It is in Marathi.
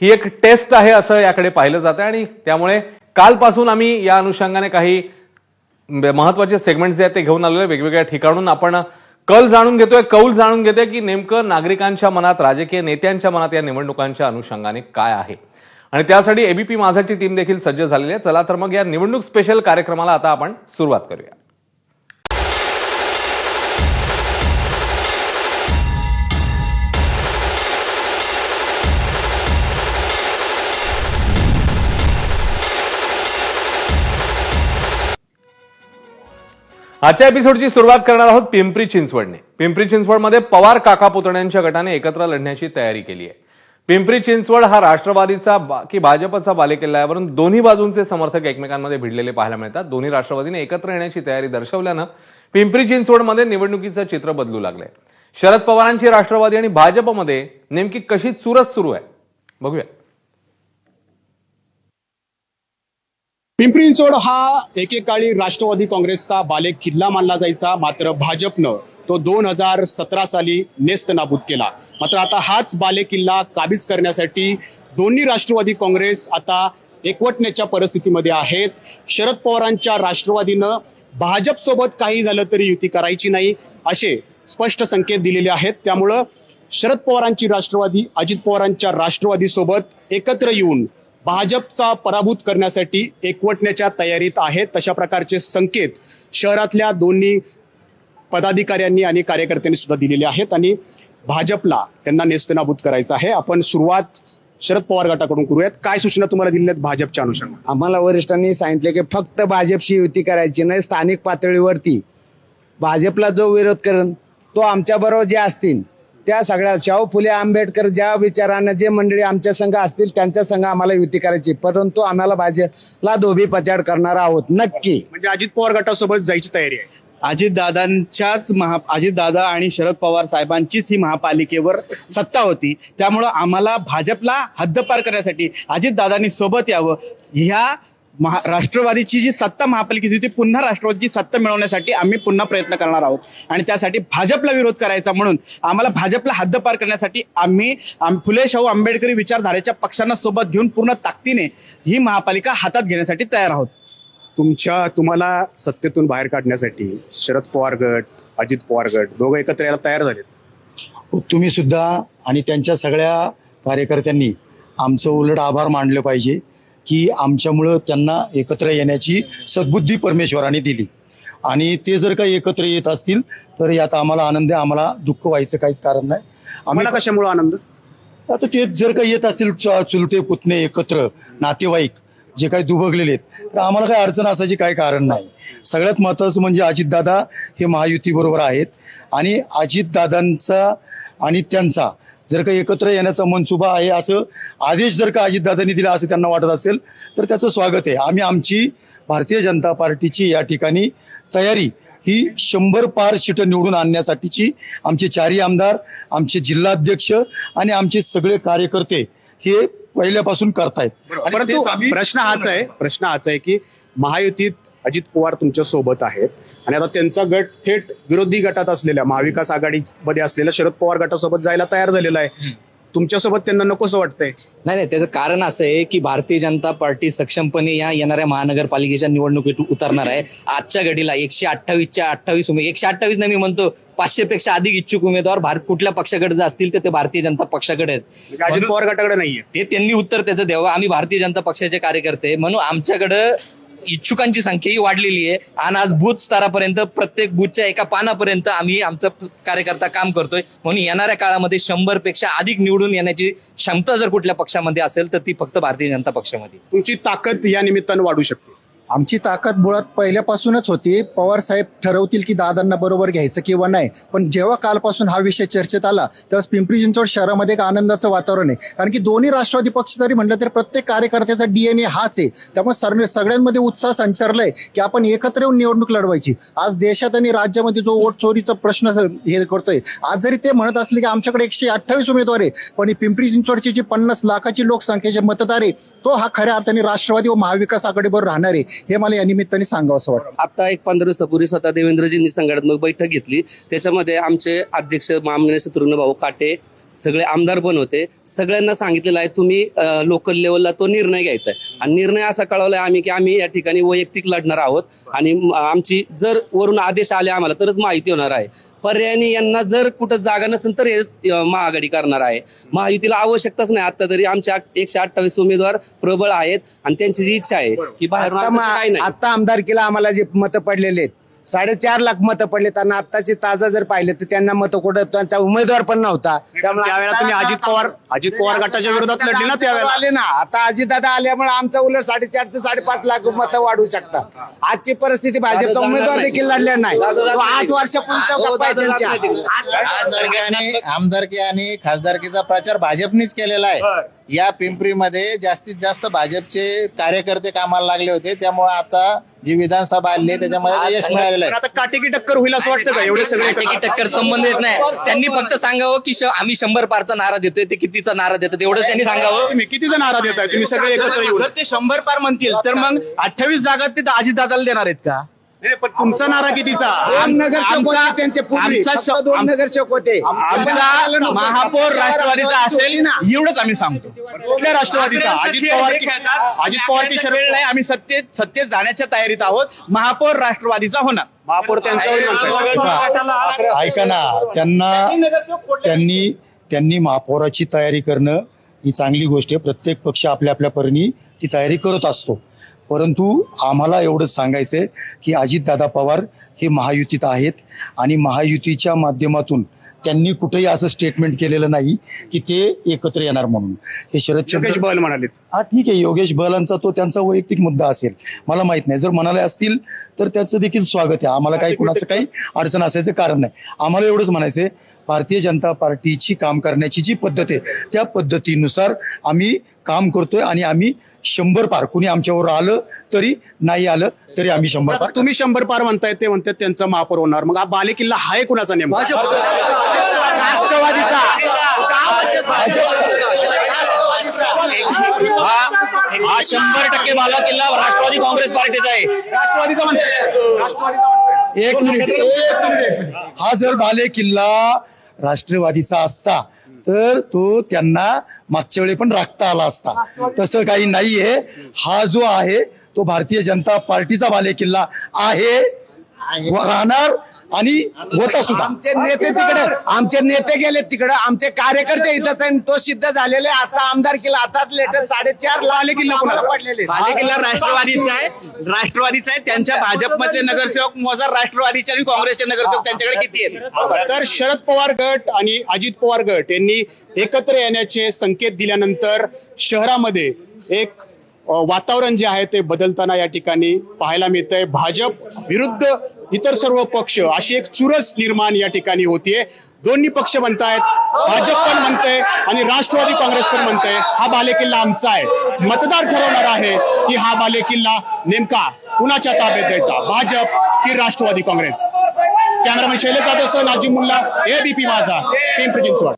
ही एक टेस्ट आहे असं याकडे पाहिलं जातं आणि त्यामुळे कालपासून आम्ही या अनुषंगाने काही महत्त्वाचे सेगमेंट्स जे आहेत ते घेऊन आलेले आहे. वेगवेगळ्या ठिकाणून आपण कल जाणून घेतोय कौल जाणून घेतोय की नेमकं नागरिकांच्या मनात राजकीय नेत्यांच्या मनात या निवडणुकांच्या अनुषंगाने काय आहे. आणि त्यासाठी एबीपी माझाची टीम देखील सज्ज झालेली आहे. चला तर मग या निवडणूक स्पेशल कार्यक्रमाला आता आपण सुरुवात करूया. आजच्या एपिसोडची सुरुवात करणार आहोत पिंपरी चिंचवडने. पिंपरी चिंचवडमध्ये पवार काका पुतण्यांच्या गटाने एकत्र लढण्याची तयारी केली आहे पिंपरी चिंचवड हा राष्ट्रवादीचा बा- की भाजपचा बालेकिल्ला यावरून दोन्ही बाजूंचे समर्थक एकमेकांमध्ये भिडलेले पाहायला मिळतात. दोन्ही राष्ट्रवादीने एकत्र येण्याची तयारी दर्शवल्यानं पिंपरी चिंचवडमध्ये निवडणुकीचं चित्र बदलू लागलंय. शरद पवारांची राष्ट्रवादी आणि भाजपमध्ये नेमकी कशी चुरस सुरू आहे? बघूया. पिंपरी चिंचवड हा एकेकाळी राष्ट्रवादी काँग्रेसचा बाले किल्ला मानला जायचा. मात्र भाजपनं तो दोन हजार सतरा साली नेस्त नाबूद केला. मात्र आता हाच बाले किल्ला काबीज करण्यासाठी दोन्ही राष्ट्रवादी काँग्रेस आता एकवटण्याच्या परिस्थितीमध्ये आहेत. शरद पवारांच्या राष्ट्रवादीनं भाजप सोबत काही झालं तरी युती करायची नाही असे स्पष्ट संकेत दिलेले आहेत. त्यामुळं शरद पवारांची राष्ट्रवादी अजित पवारांच्या राष्ट्रवादी सोबत एकत्र येऊन भाजपचा पराभूत करण्यासाठी एकवटण्याच्या तयारीत आहेत. तशा प्रकारचे संकेत शहरातल्या दोन्ही पदाधिकाऱ्यांनी आणि कार्यकर्त्यांनी सुद्धा दिलेले आहेत आणि भाजपला त्यांना नेस्तनाबूत करायचं आहे. आपण सुरुवात शरद पवार गटाकडून करूयात. काय सूचना तुम्हाला दिल्या आहेत भाजपच्या अनुषंगाने? आम्हाला वरिष्ठांनी सांगितले की फक्त भाजपशी युती करायची नाही स्थानिक पातळीवरती. भाजपला जो विरोध करेन तो आमच्या बरोबर जे असतील त्या सगळ्या शाहू फुले आंबेडकर ज्या विचाराने जे मंडळी आमच्या संघ असतील त्यांच्या संघ आम्हाला युती करायची. परंतु आम्हाला भाजपला धोबी पचाड करणार आहोत. नक्की. म्हणजे अजित पवार गटासोबत जायची तयारी आहे. अजितदादांच्याच महा अजितदादा आणि शरद पवार साहेबांचीच ही महापालिकेवर सत्ता होती. त्यामुळं आम्हाला भाजपला हद्दपार करण्यासाठी अजितदादांनी सोबत यावं. ह्या महा राष्ट्रवादीची जी सत्ता महापालिकेची होती ती पुन्हा राष्ट्रवादीची सत्ता मिळवण्यासाठी आम्ही पुन्हा प्रयत्न करणार आहोत. आणि त्यासाठी भाजपला विरोध करायचा म्हणून आम्हाला भाजपला हद्दपार करण्यासाठी आम्ही आम- फुले शाहू आंबेडकरी विचारधारेच्या पक्षांना सोबत घेऊन पूर्ण ताकदीने ही महापालिका हातात घेण्यासाठी तयार आहोत. तुमच्या तुम्हाला सत्तेतून बाहेर काढण्यासाठी शरद पवार गट अजित पवार गट दोघं एकत्र यायला तयार झालेत. तुम्ही सुद्धा आणि त्यांच्या सगळ्या कार्यकर्त्यांनी आमचं उलट आभार मानलं पाहिजे. की आमच्यामुळं त्यांना एकत्र येण्याची सद्बुद्धी परमेश्वराने दिली. आणि ते जर काही एकत्र येत असतील तर यात आम्हाला आनंद आहे आम्हाला दुःख व्हायचं काहीच कारण नाही. आम्हाला कशामुळे आनंद? आता ते जर काही येत असतील चुलते पुतणे एकत्र नातेवाईक जे काही दुभगलेले आहेत तर आम्हाला काही अडचण असायची काही कारण नाही. सगळ्यात महत्वाचं म्हणजे अजितदादा हे महायुती बरोबर आहेत. आणि अजितदादांचा आणि त्यांचा जर काही एकत्र येण्याचा मनसुबा आहे असं आदेश जर का अजितदादांनी दिला असं त्यांना वाटत असेल तर त्याचं स्वागत आहे. आम्ही आमची भारतीय जनता पार्टीची या ठिकाणी तयारी ही शंभर पार सीट निवडून आणण्यासाठीची आमचे चारही आमदार आमचे जिल्हाध्यक्ष आणि आमचे सगळे कार्यकर्ते हे पहिल्यापासून करतायत. परंतु प्रश्न हाच आहे प्रश्न हाच आहे की महायुतीत अजित पवार तुमच्यासोबत आहेत. आणि आता त्यांचा गट थेट विरोधी गटात असलेल्या महाविकास आघाडीमध्ये असलेल्या शरद पवार गटासोबत जायला तयार झालेला आहे. तुमच्यासोबत त्यांना नकोसं वाटतंय? नाही नाही त्याचं कारण असं आहे की भारतीय जनता पार्टी सक्षमपणे या येणाऱ्या महानगरपालिकेच्या निवडणुकीत उतरणार आहे. आजच्या घडीला एकशे अठ्ठावीसच्या अठ्ठावीस उमेद एकशे अठ्ठावीस नाही मी म्हणतो पाचशे पेक्षा अधिक इच्छुक उमेदवार भारत कुठल्या पक्षाकडे असतील तर ते भारतीय जनता पक्षाकडे आहेत. म्हणजे अजित पवार गटाकडे नाहीये. ते त्यांनी उत्तर त्याचं द्यावं. आम्ही भारतीय जनता पक्षाचे कार्यकर्ते. म्हणून आमच्याकडं इच्छुकांची संख्या ही वाढलेली आहे. आणि आज बूथ स्तरापर्यंत प्रत्येक बूथच्या एका पानापर्यंत आम्ही आमचं कार्यकर्ता काम करतोय. म्हणून येणाऱ्या काळामध्ये शंभरपेक्षा अधिक निवडून येण्याची क्षमता जर कुठल्या पक्षामध्ये असेल तर ती फक्त भारतीय जनता पक्षामध्ये. तुमची ताकद या निमित्तानं वाढू शकते. आमची ताकद मुळात पहिल्यापासूनच होती. पवार साहेब ठरवतील की दादांना बरोबर घ्यायचं किंवा नाही. पण जेव्हा कालपासून हा विषय चर्चेत आला तेव्हा पिंपरी चिंचवड शहरामध्ये एक आनंदाचं वातावरण आहे. कारण की दोन्ही राष्ट्रवादी पक्ष जरी म्हटलं तर प्रत्येक कार्यकर्त्याचा डीएनए हाच आहे. त्यामुळे सर्व सगळ्यांमध्ये उत्साह संचारलाय की आपण एकत्र येऊन निवडणूक लढवायची. आज देशात आणि राज्यामध्ये जो वोट चोरीचा प्रश्न हे करतोय आज जरी ते म्हणत असले की आमच्याकडे एकशे अठ्ठावीस उमेदवार आहे पण ही पिंपरी चिंचवडची जी पन्नास लाखाची लोकसंख्येचे मतदार आहे तो हा खऱ्या अर्थाने राष्ट्रवादी व महाविकास आघाडीवर राहणार आहे. हे मला या निमित्ताने सांगावं असं वाटतं. आता एक पंधरा दिवसापूर्वी स्वतः देवेंद्रजींनी संघटनात्मक बैठक घेतली. त्याच्यामध्ये आमचे अध्यक्ष मामने शत्रुघ्न भाऊ काटे सगळे आमदार पण होते. सगळ्यांना सांगितलेलं आहे तुम्ही लोकल लेवलला तो निर्णय घ्यायचा आहे. आणि निर्णय असा कळवलाय आम्ही की आम्ही या ठिकाणी वैयक्तिक लढणार आहोत. आणि आमची जर वरून आदेश आले आम्हाला तरच माहिती होणार आहे. पर्यायाने यांना जर कुठं जागा नसेल तर हे महाआघाडी करणार आहे. महायुतीला आवश्यकताच नाही आता तरी आमच्या एकशे अठ्ठावीस उमेदवार प्रबळ आहेत. आणि त्यांची जी इच्छा आहे की नाही. आता आमदारकीला आम्हाला जे मतं पडलेले आहेत साडेचार लाख मतं पडलेत आणि आत्ताचे ताजा जर पाहिले तर त्यांना मतं कुठं त्यांचा उमेदवार पण नव्हता. त्यावेळेला तुम्ही अजित पवार अजित पवार गटाच्या विरोधात लढले ना त्यावेळेला. आले ना. आता अजितदादा आल्यामुळे आमचा उलट साडेचार ते साडेपाच लाख मतं वाढू शकतात. आजची परिस्थिती भाजपचा दादा उमेदवार देखील. लढले नाही. दादा तो आठ. वर्षापूर्वीचा गप्पा आहे दादा त्यांच्या. आमदारकी आणि खासदारकीचा प्रचार भाजपनीच केलेला आहे. या पिंपरीमध्ये जास्तीत जास्त भाजपचे कार्यकर्ते कामाला लागले होते. त्यामुळे आता जी विधानसभा आली आहे त्याच्यामध्ये यश मिळालेलं आहे. आता काटेकी टक्कर होईल असं वाटतं का? एवढे सगळे टक्के टक्कर संबंध येत नाही. त्यांनी फक्त सांगावं की श- आम्ही शंभर पारचा नारा देतोय ते कितीचा नारा देतात एवढंच त्यांनी सांगावं. तुम्ही किती जण नारा देत आहे तुम्ही सगळे एकत्र येऊन. जर ते शंभर पार म्हणतील तर मग अठ्ठावीस जागा ते अजितदादाला देणार आहेत का? पण तुमचा नारा कितीचा? आमचा- आमचा श- आम- नगरसेवक होते. आमचा महापौर राष्ट्रवादीचा असेल एवढंच आम्ही सांगतो. कुठल्या राष्ट्रवादीचा? अजित पवार की अजित पवार की शरद वेळ नाही आम्ही सत्तेत सत्तेत जाण्याच्या तयारीत आहोत. महापौर राष्ट्रवादीचा होणार. महापौर त्यांचा होईल म्हणताय. ऐका ऐका ना त्यांना त्यांनी त्यांनी महापौराची तयारी करणं ही चांगली गोष्ट आहे. प्रत्येक पक्ष आपल्या आपल्या परीने ती तयारी करत असतो. परंतु आम्हाला एवढंच सांगायचंय की अजितदादा पवार हे महायुतीत आहेत आणि महायुतीच्या माध्यमातून त्यांनी कुठेही असं स्टेटमेंट केलेलं नाही की ते एकत्र येणार म्हणून. हे योगेश शरदचंद्र बल म्हणाले हा ठीक आहे. योगेश बलांचा तो त्यांचा वैयक्तिक मुद्दा असेल. मला माहीत नाही. जर म्हणाले असतील तर त्याचं देखील स्वागत आहे. आम्हाला काही कुणाचं काही अडचण असायचं कारण नाही. आम्हाला एवढंच म्हणायचंय भारतीय जनता पार्टीची काम करण्याची जी पद्धत आहे त्या पद्धतीनुसार आम्ही काम करतोय आणि आम्ही शंभर पार. कुणी आमच्यावर आलं तरी नाही आलं तरी आम्ही शंभर पार तुम्ही शंभर पार म्हणताय ते म्हणतात त्यांचा महापौर होणार. मग हा बालेकिल्ला हाय कुणाचा नेमका? राष्ट्रवादीचा. हा शंभर टक्के बाला किल्ला राष्ट्रवादी काँग्रेस पार्टीचा आहे. राष्ट्रवादीचा म्हणताय. राष्ट्रवादीचा म्हणताय. एक मिनिट एक मिनिट. हा जर बाले किल्ला राष्ट्रवादीचा असता तर तो त्यांना मागच्या वेळी पण राखता आला असता. तसं काही नाहीये. हा जो आहे तो भारतीय जनता पार्टीचा बाले किल्ला आहे. राहणार आणि होता सुद्धा. आमचे नेते तिकडे आमचे नेते गेले तिकडे. आमचे कार्यकर्ते इथंच आहे तो सिद्ध झालेले आता आमदार केला. आताच लेटेस्ट साडेचार लाख किल्ला कुणाला पडलेले बालेकिल्ला राष्ट्रवादीचा आहे राष्ट्रवादीचा आहे त्यांच्या भाजपमधले नगरसेवक मोजार राष्ट्रवादीचे आणि काँग्रेसचे नगरसेवक त्यांच्याकडे किती आहेत? तर शरद पवार गट आणि अजित पवार गट यांनी एकत्र येण्याचे संकेत दिल्यानंतर शहरामध्ये एक वातावरण जे आहे ते बदलताना या ठिकाणी पाहायला मिळतंय. भाजप विरुद्ध इतर सर्व पक्ष अशी एक चुरस निर्माण या ठिकाणी होतीये. दोन्ही पक्ष म्हणतायत भाजप पण म्हणतंय आणि राष्ट्रवादी काँग्रेस पण म्हणतंय. हा बालेकिल्ला आमचा आहे. मतदार ठरवणार आहे की हा बालेकिल्ला नेमका कुणाच्या ताब्यात द्यायचा? भाजप की राष्ट्रवादी काँग्रेस? कॅमेरामॅन शैलेश जाधव सह नाजी मुल्ला एबीपी माझा पिंपरी चिंचवड